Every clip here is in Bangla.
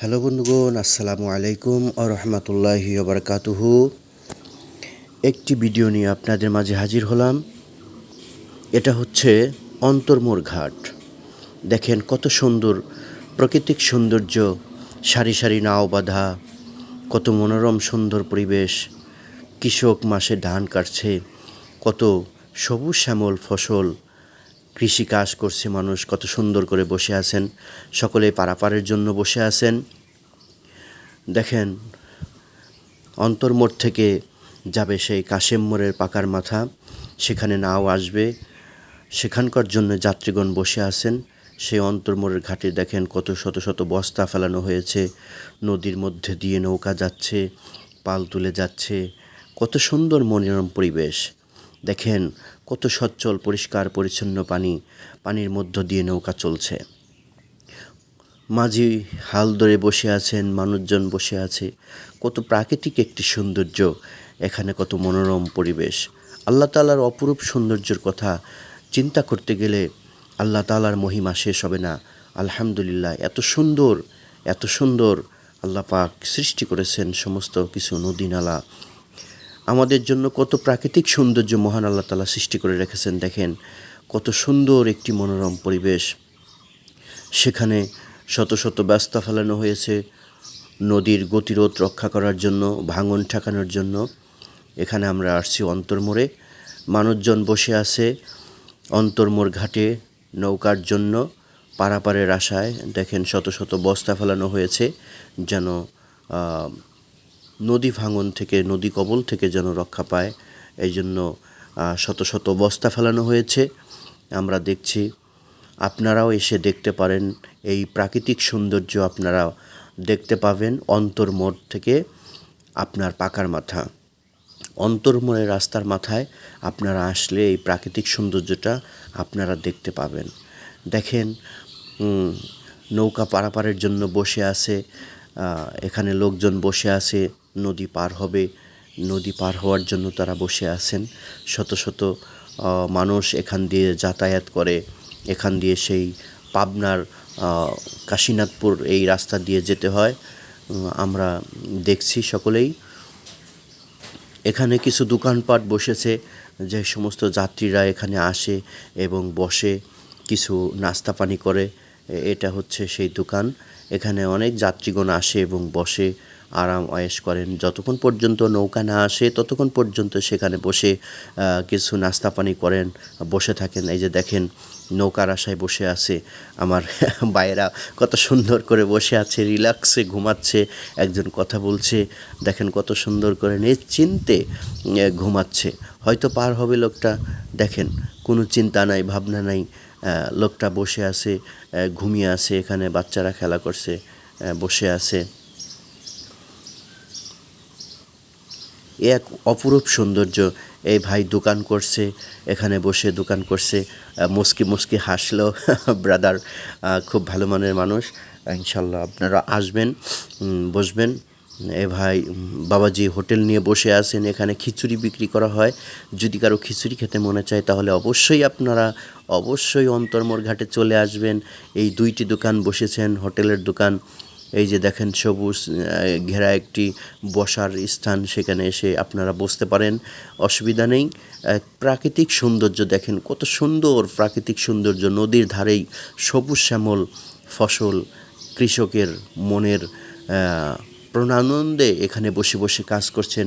হ্যালো বন্ধুগণ, আসসালামু আলাইকুম ও রহমতুল্লাহি বারকাতুহু। একটি ভিডিও নিয়ে আপনাদের মাঝে হাজির হলাম। এটা হচ্ছে অন্তর্মোর ঘাট। দেখেন কত সুন্দর প্রাকৃতিক সৌন্দর্য, সারি সারি নাও বাঁধা, কত মনোরম সুন্দর পরিবেশ। কৃষক মাসে ধান কাটছে, কত সবুজ শ্যামল ফসল। কৃষি কাজ করছে মানুষ, কত সুন্দর করে বসে আছেন, সকলে পারাপারের জন্য বসে আছেন। দেখেন অন্তর্মোড় থেকে যাবে সেই কাশেম মোড়ের পাকার মাথা, সেখানে নাও আসবে, সেখানকার জন্য যাত্রীগণ বসে আছেন। সেই অন্তর্মোড়ের ঘাটে দেখেন কত শত শত বস্তা ফেলানো হয়েছে, নদীর মধ্যে দিয়ে নৌকা যাচ্ছে, পাল তুলে যাচ্ছে, কত সুন্দর মনোরম পরিবেশ। দেখেন কত সচ্ছল, পরিষ্কার, পরিচ্ছন্ন পানি, পানির মধ্য দিয়ে নৌকা চলছে। মাঝি হাল ধরে বসে আছেন, মানুষজন বসে আছে। কত প্রাকৃতিক একটি সৌন্দর্য, এখানে কত মনোরম পরিবেশ। আল্লাহ তালার অপরূপ সৌন্দর্যের কথা চিন্তা করতে গেলে আল্লাহ তালার মহিমা শেষ হবে না। আলহামদুলিল্লাহ, এত সুন্দর এত সুন্দর আল্লাহ পাক সৃষ্টি করেছেন সমস্ত কিছু নদী, নালা আমাদের জন্য কত প্রাকৃতিক সৌন্দর্য মহান আল্লাহ তালা সৃষ্টি করে রেখেছেন দেখেন, কত সুন্দর একটি মনোরম পরিবেশ। সেখানে শত শত ব্যস্তা ফেলানো হয়েছে, নদীর গতিরোধ রক্ষা করার জন্য, ভাঙন ঠেকানোর জন্য। এখানে আমরা আসছি অন্তর্মোড়ে। মানুষজন বসে আছে অন্তর্মোড় ঘাটে নৌকার জন্য, পারাপারের আশায়। দেখেন শত শত বস্তা ফেলানো হয়েছে যেন নদী ভাঙন থেকে, নদী কবল থেকে যেন রক্ষা পায়। এই জন্য শত শত বস্তা ফেলানো হয়েছে। আমরা দেখছি, আপনারাও এসে দেখতে পারেন। এই প্রাকৃতিক সৌন্দর্য আপনারা দেখতে পাবেন অন্তর্মোড় থেকে আপনার পাকার মাথা। অন্তর্মোড়ের রাস্তার মাথায় আপনারা আসলে এই প্রাকৃতিক সৌন্দর্যটা আপনারা দেখতে পাবেন। দেখেন নৌকা পারাপারের জন্য বসে আছে এখানে লোকজন বসে আছে। নদী পার হবে। নদী পার হওয়ার জন্য তারা বসে আছেন। শত শত মানুষ এখান দিয়ে যাতায়াত করে। এখান দিয়ে সেই পাবনার কাশীনাথপুর এই রাস্তা দিয়ে যেতে হয়। আমরা দেখছি সকলেই। এখানে কিছু দোকানপাট বসেছে। যে সমস্ত যাত্রীরা এখানে আসে এবং বসে, কিছু নাস্তা পানি করে। এটা হচ্ছে সেই দোকান। এখানে অনেক যাত্রীগণ আসে এবং বসে। আরাম আয়েশ করেন। যতক্ষণ পর্যন্ত নৌকা না আসে, ততক্ষণ পর্যন্ত সেখানে বসে কিছু নাস্তা পানি করেন, বসে থাকেন। এই যে দেখেন, নৌকার আশায় বসে আছে আমার বাইরা কত সুন্দর করে বসে আছে, রিল্যাক্সে ঘুমাচ্ছে, একজন কথা বলছে, দেখেন কত সুন্দর করে নিশ্চিন্তে ঘুমাচ্ছে। হয়তো পার হবে লোকটা, দেখেন, কোনো চিন্তা নাই, ভাবনা নাই লোকটা বসে আছে ঘুমিয়ে আছে, এখানে বাচ্চারা খেলা করছে বসে আছে। এ এক অপরূপ সৌন্দর্য। এই ভাই দোকান করছে, এখানে বসে দোকান করছে। মুস্কি মুস্কি হাসলো ব্রাদার খুব ভালো মানের মানুষ। ইনশাল্লাহ আপনারা আসবেন বসবেন। এ ভাই বাবাজি হোটেল নিয়ে বসে আছেন, এখানে খিচুড়ি বিক্রি করা হয়। যদি কারও খিচুড়ি খেতে মনে চায়, তাহলে অবশ্যই আপনারা, অবশ্যই অন্তর্মোড় ঘাটে চলে আসবেন। এই দুইটি দোকান বসেছেন, হোটেলের দোকান। এই যে দেখেন সবুজ ঘেরা একটি বসার স্থান, সেখানে এসে আপনারা বসতে পারেন, অসুবিধা নেই। প্রাকৃতিক সৌন্দর্য দেখেন, কত সুন্দর প্রাকৃতিক সৌন্দর্য, নদীর ধারেই সবুজ শ্যামল ফসল কৃষকের মনের প্রণানন্দে এখানে বসে বসে কাজ করছেন।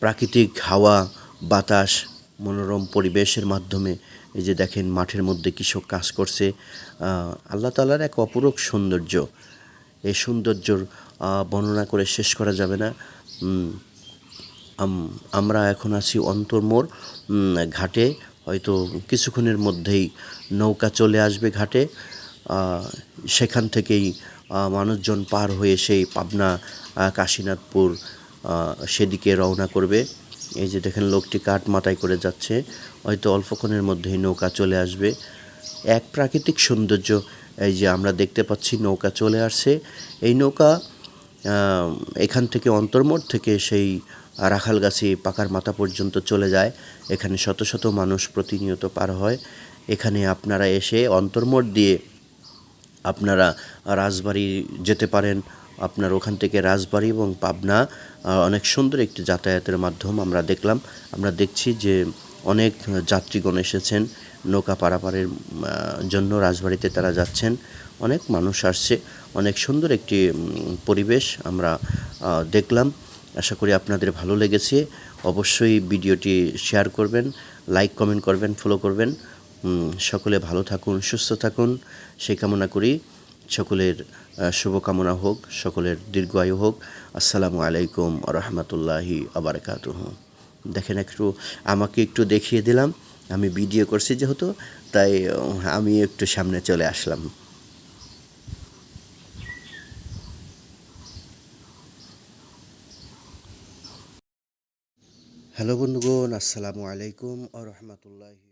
প্রাকৃতিক হাওয়া, বাতাস, মনোরম পরিবেশের মাধ্যমে এই যে দেখেন মাঠের মধ্যে কৃষক কাজ করছে আল্লাহ তালার এক অপরূপ সৌন্দর্য। এই সৌন্দর্যর বর্ণনা করে শেষ করা যাবে না। আমরা এখন আছি অন্তর্মোড় উম, ঘাটে। হয়তো কিছুক্ষণের মধ্যেই নৌকা চলে আসবে ঘাটে। সেখান থেকেই মানুষজন পার হয়ে সেই পাবনা কাশীনাথপুর সেদিকে রওনা করবে। এই যে দেখেন লোকটি কাঠ মাথায় করে যাচ্ছে, হয়তো অল্পক্ষণের মধ্যেই নৌকা চলে আসবে। এক প্রাকৃতিক সৌন্দর্য, এই যে আমরা দেখতে পাচ্ছি নৌকা চলে আসছে। এই নৌকা এখান থেকে অন্তর্মোড় থেকে সেই রাখালগাছি পাকার মাথা পর্যন্ত চলে যায়। এখানে শত শত মানুষ প্রতিনিয়ত পার হয়। এখানে আপনারা এসে অন্তর্মোড় দিয়ে আপনারা রাজবাড়ি যেতে পারেন আপনার ওখান থেকে রাজবাড়ি এবং পাবনা অনেক সুন্দর একটি যাতায়াতের মাধ্যম আমরা দেখলাম। আমরা দেখছি যে অনেক যাত্রীগণ এসেছেন, নৌকা পারাপারের জন্য রাজবাড়িতে তারা যাচ্ছেন। অনেক মানুষ আসছে, অনেক সুন্দর একটি পরিবেশ আমরা দেখলাম। আশা করি আপনাদের ভালো লেগেছে। অবশ্যই ভিডিওটি শেয়ার করবেন, লাইক, কমেন্ট করবেন, ফলো করবেন। সকলে ভালো থাকুন, সুস্থ থাকুন। সেই কামনা করি। সকলের শুভকামনা হোক, সকলের দীর্ঘ আয়ু হোক। আসসালামু আলাইকুম রহমতুল্লাহি আবরকাতুহ দেখেন একটু, আমাকে একটু দেখিয়ে দিলাম। আমি ভিডিও করছি যেহেতু, তাই আমি একটু সামনে চলে আসলাম। হ্যালো বন্ধুগণ, আসসালামু আলাইকুম আ রহমতুল্লাহি